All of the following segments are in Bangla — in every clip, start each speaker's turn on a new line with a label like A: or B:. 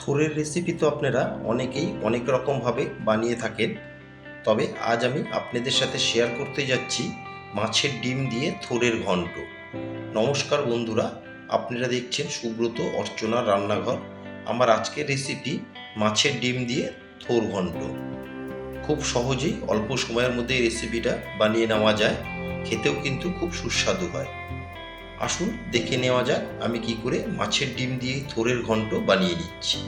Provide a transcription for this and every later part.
A: থোরের রেসিপি তো আপনারা অনেকেই অনেক রকমভাবে বানিয়ে থাকেন। তবে আজ আমি আপনাদের সাথে শেয়ার করতে যাচ্ছি মাছের ডিম দিয়ে থোরের ঘন্ট। নমস্কার বন্ধুরা, আপনারা দেখছেন সুব্রত অর্চনার রান্নাঘর। আমার আজকের রেসিপি মাছের ডিম দিয়ে থোর ঘন্ট। খুব সহজেই অল্প সময়ের মধ্যে রেসিপিটা বানিয়ে নেওয়া যায়। খেতেও কিন্তু খুব সুস্বাদু হয়। আসুন, দেখে নেওয়া যাক আমি কি করে মাছের ডিম দিয়ে থোরের ঘন্ট বানিয়ে নিচ্ছি।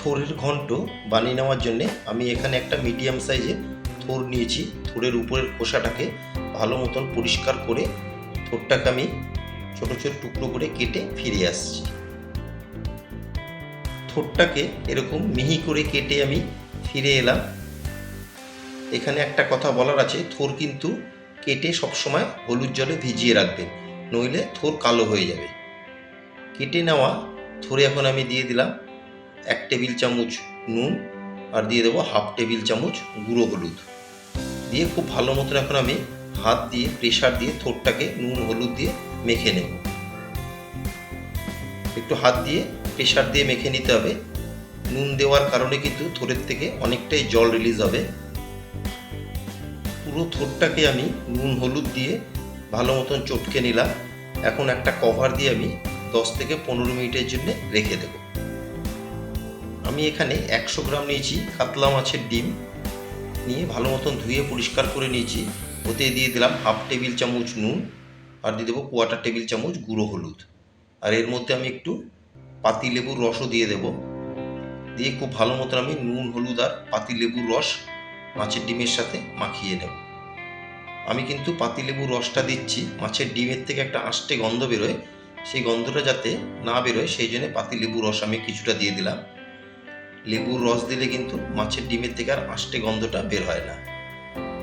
A: থোরের ঘন্ট বানিয়ে নেওয়ার জন্যে আমি এখানে একটা মিডিয়াম সাইজের থোর নিয়েছি। থোরের উপরের খোসাটাকে ভালো মতন পরিষ্কার করে থোরটাকে আমি ছোটো ছোটো টুকরো করে কেটে ফিরে আসছি। থোরটাকে এরকম মিহি করে কেটে আমি ফিরে এলাম। এখানে একটা কথা বলার আছে, থোর কিন্তু কেটে সবসময় হলুদ জলে ভিজিয়ে রাখবেন, নইলে থোর কালো হয়ে যাবে। কেটে নেওয়া থোরে এখন আমি দিয়ে দিলাম এক টেবিল চামচ নুন আর দিয়ে দেবো হাফ টেবিল চামচ গুঁড়ো হলুদ। দিয়ে খুব ভালো মতন এখন আমি হাত দিয়ে প্রেশার দিয়ে থোরটাকে নুন হলুদ দিয়ে মেখে নেব। একটু হাত দিয়ে প্রেশার দিয়ে মেখে নিতে হবে। নুন দেওয়ার কারণে কিন্তু থোরের থেকে অনেকটাই জল রিলিজ হবে। পুরো থোরটাকে আমি নুন হলুদ দিয়ে ভালো মতন চটকে নিলাম। এখন একটা কভার দিয়ে আমি দশ থেকে পনেরো মিনিটের জন্য রেখে দেব। আমি এখানে একশো গ্রাম নিয়েছি কাতলা মাছের ডিম। নিয়ে ভালো মতন ধুয়ে পরিষ্কার করে নিয়েছি। ওতে দিয়ে দিলাম হাফ টেবিল চামচ নুন আর দিয়ে দেবো কোয়াটার টেবিল চামচ গুঁড়ো হলুদ। আর এর মধ্যে আমি একটু পাতি লেবুর রসও দিয়ে দেব। দিয়ে খুব ভালো মতন আমি নুন, হলুদ আর পাতি লেবুর রস মাছের ডিমের সাথে মাখিয়ে নেব। আমি কিন্তু পাতিলেবুর রসটা দিচ্ছি, মাছের ডিমের থেকে একটা আষ্টে গন্ধ বেরোয়, সেই গন্ধটা যাতে না বেরোয়, সেই জন্য পাতিলেবুর রস আমি কিছুটা দিয়ে দিলাম। লেবুর রস দিলে কিন্তু মাছের ডিমের থেকে আর আষ্টে গন্ধটা বের হয় না।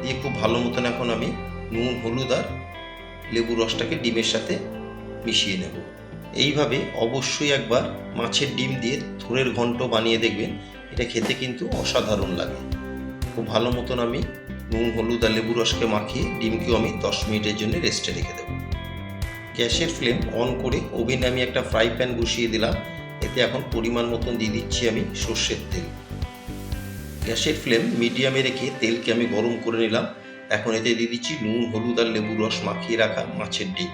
A: দিয়ে খুব ভালো মতন এখন আমি নুন, হলুদ আর লেবুর রসটাকে ডিমের সাথে মিশিয়ে নেব। এইভাবে অবশ্যই একবার মাছের ডিম দিয়ে থোরের ঘন্ট বানিয়ে দেখবেন, এটা খেতে কিন্তু অসাধারণ লাগে। খুব ভালো মতন আমি নুন, হলুদ আর লেবু রসকে মাখিয়ে ডিমকেও আমি দশ মিনিটের জন্য রেস্টে রেখে দেবো। গ্যাসের ফ্লেম অন করে ওভেনে আমি একটা ফ্রাই প্যান বসিয়ে দিলাম। এতে এখন পরিমাণ মতন দিয়ে দিচ্ছি আমি সর্ষের তেল। গ্যাসের ফ্লেম মিডিয়ামে রেখে তেলকে আমি গরম করে নিলাম। এখন এতে দিয়ে দিচ্ছি নুন, হলুদ আর লেবু রস মাখিয়ে রাখা মাছের ডিম।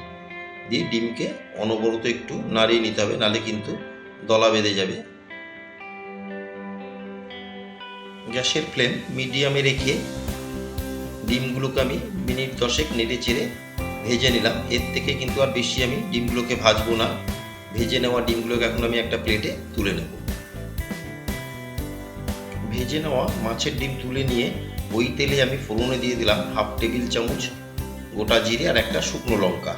A: দিয়ে ডিমকে অনবরত একটু নাড়িয়ে নিতে হবে নালে কিন্তু দলা বেঁধে যাবে। গ্যাসের ফ্লেম মিডিয়ামে রেখে ডিমগুলোকে আমি মিনিট দশেক নেড়ে চেড়ে ভেজে নিলাম। এর থেকে কিন্তু আর বেশি আমি ডিমগুলোকে ভাজবো না। ভেজে নেওয়া ডিমগুলোকে এখন আমি একটা প্লেটে তুলে নেব। ভেজে নেওয়া মাছের ডিম তুলে নিয়ে ওই তেলে আমি ফোড়নে দিয়ে দিলাম হাফ টেবিল চামচ গোটা জিরে আর একটা শুকনো লঙ্কা।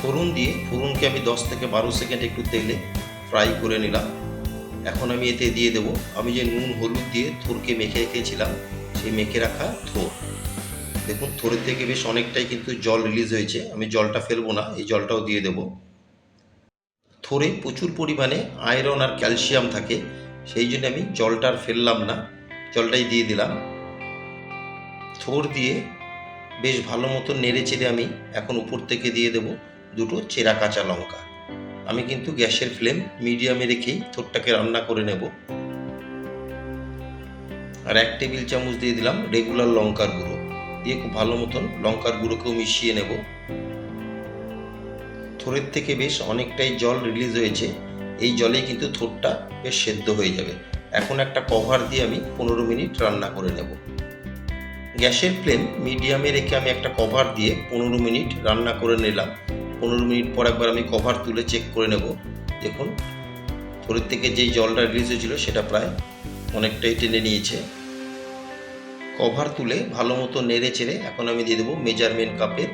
A: ফোড়ন দিয়ে, ফোড়নকে আমি দশ থেকে বারো সেকেন্ড একটু তেলে ফ্রাই করে নিলাম। এখন আমি এতে দিয়ে দেব। আমি যে নুন, হলুদ দিয়ে থোরকে মেখে রেখেছিলাম, সেই মেখে রাখা থোর। দেখুন, থোরের থেকে বেশ অনেকটাই কিন্তু জল রিলিজ হয়েছে। আমি জলটা ফেলব না, এই জলটাও দিয়ে দেব। থোরে প্রচুর পরিমাণে আয়রন আর ক্যালসিয়াম থাকে, সেই জন্য আমি জলটা আর ফেললাম না, জলটাই দিয়ে দিলাম। থোর দিয়ে বেশ ভালো মতো নেড়ে চেড়ে আমি এখন উপর থেকে দিয়ে দেব দুটো চেরা কাঁচা লঙ্কা। আমি কিন্তু গ্যাসের ফ্লেম মিডিয়ামে রেখেই থোরটাকে রান্না করে নেব। আর এক টেবিল চামচ দিয়ে দিলাম রেগুলার লঙ্কার গুঁড়ো। দিয়ে খুব ভালো মতন লঙ্কার গুঁড়োকেও মিশিয়ে নেব। থোরের থেকে বেশ অনেকটাই জল রিলিজ হয়েছে। এই জলে কিন্তু থোরটা বেশ সেদ্ধ হয়ে যাবে। এখন একটা কভার দিয়ে আমি পনেরো মিনিট রান্না করে নেব। গ্যাসের ফ্লেম মিডিয়ামে রেখে আমি একটা কভার দিয়ে পনেরো মিনিট রান্না করে নিলাম। পনেরো মিনিট পর একবার আমি কভার তুলে চেক করে নেব। দেখুন থোরের থেকে যেই জলটা রিলিজ হয়েছিল, সেটা প্রায় অনেকটাই টেনে নিয়েছে। কভার তুলে ভালো মতো নেড়ে চেড়ে এখন আমি দিয়ে দেবো মেজারমেন্ট কাপের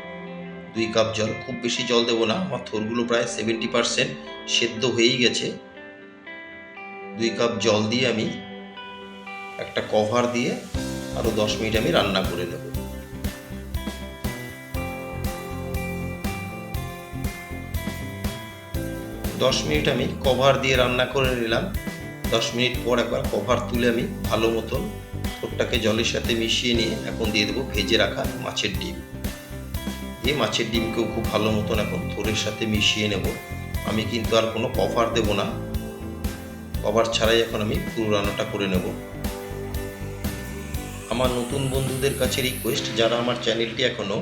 A: দুই কাপ জল। খুব বেশি জল দেবো না, আমার থোরগুলো প্রায় সেভেন্টি পারসেন্ট সেদ্ধ হয়েই গেছে। দুই কাপ জল দিয়ে আমি একটা কভার দিয়ে আরও দশ মিনিট আমি রান্না করে নেব। দশ মিনিট আমি কভার দিয়ে রান্না করে নিলাম। দশ মিনিট পর একবার কভার তুলে আমি ভালো মতন ঠোঁটটাকে জলের সাথে মিশিয়ে নিয়ে এখন দিয়ে দেবো ভেজে রাখা মাছের ডিম। দিয়ে মাছের ডিমকেও খুব ভালো মতন এখন থোরের সাথে মিশিয়ে নেব। আমি কিন্তু আর কোনো কভার দেব না। কভার ছাড়াই এখন আমি পুরো রান্নাটা করে নেব। আমার নতুন বন্ধুদের কাছে রিকোয়েস্ট যারা আমার চ্যানেলটি এখনও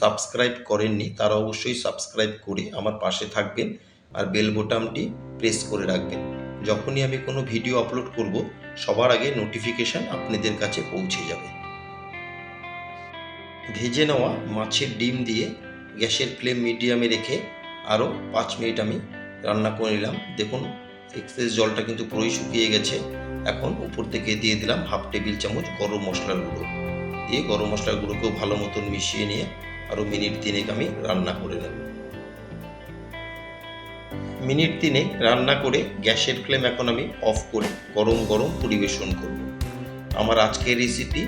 A: সাবস্ক্রাইব করেননি, তারা অবশ্যই সাবস্ক্রাইব করে আমার পাশে থাকবেন। আর বেল বোতামটি প্রেস করে রাখবেন। যখনই আমি কোনো ভিডিও আপলোড করব, সবার আগে নোটিফিকেশান আপনাদের কাছে পৌঁছে যাবে। ভেজে নেওয়া মাছের ডিম দিয়ে গ্যাসের ফ্লেম মিডিয়ামে রেখে আরও পাঁচ মিনিট আমি রান্না করে নিলাম। দেখুন এক্সেস জলটা কিন্তু পুরোই শুকিয়ে গেছে। এখন উপর থেকে দিয়ে দিলাম হাফ টেবিল চামচ গরম মশলার গুঁড়ো। দিয়ে গরম মশলার গুঁড়োকেও ভালো মতন মিশিয়ে নিয়ে আরও মিনিট তিনেক আমি রান্না করে নেব। মিনিট তিনেক রান্না করে গ্যাসের ফ্লেম এখন আমি অফ করে গরম গরম পরিবেশন করব। আমার আজকের রেসিপি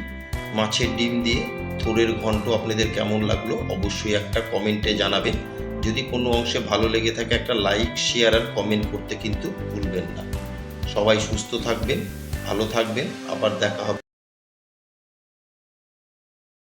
A: মাছের ডিম দিয়ে থোড়ের ঘন্ট আপনাদের কেমন লাগল অবশ্যই একটা কমেন্টে জানাবেন। যদি কোনো অংশে ভালো লেগে থাকে একটা লাইক শেয়ার আর কমেন্ট করতে কিন্তু ভুলবেন না। সবাই সুস্থ থাকবেন, ভালো থাকবেন, আবার দেখা হবে।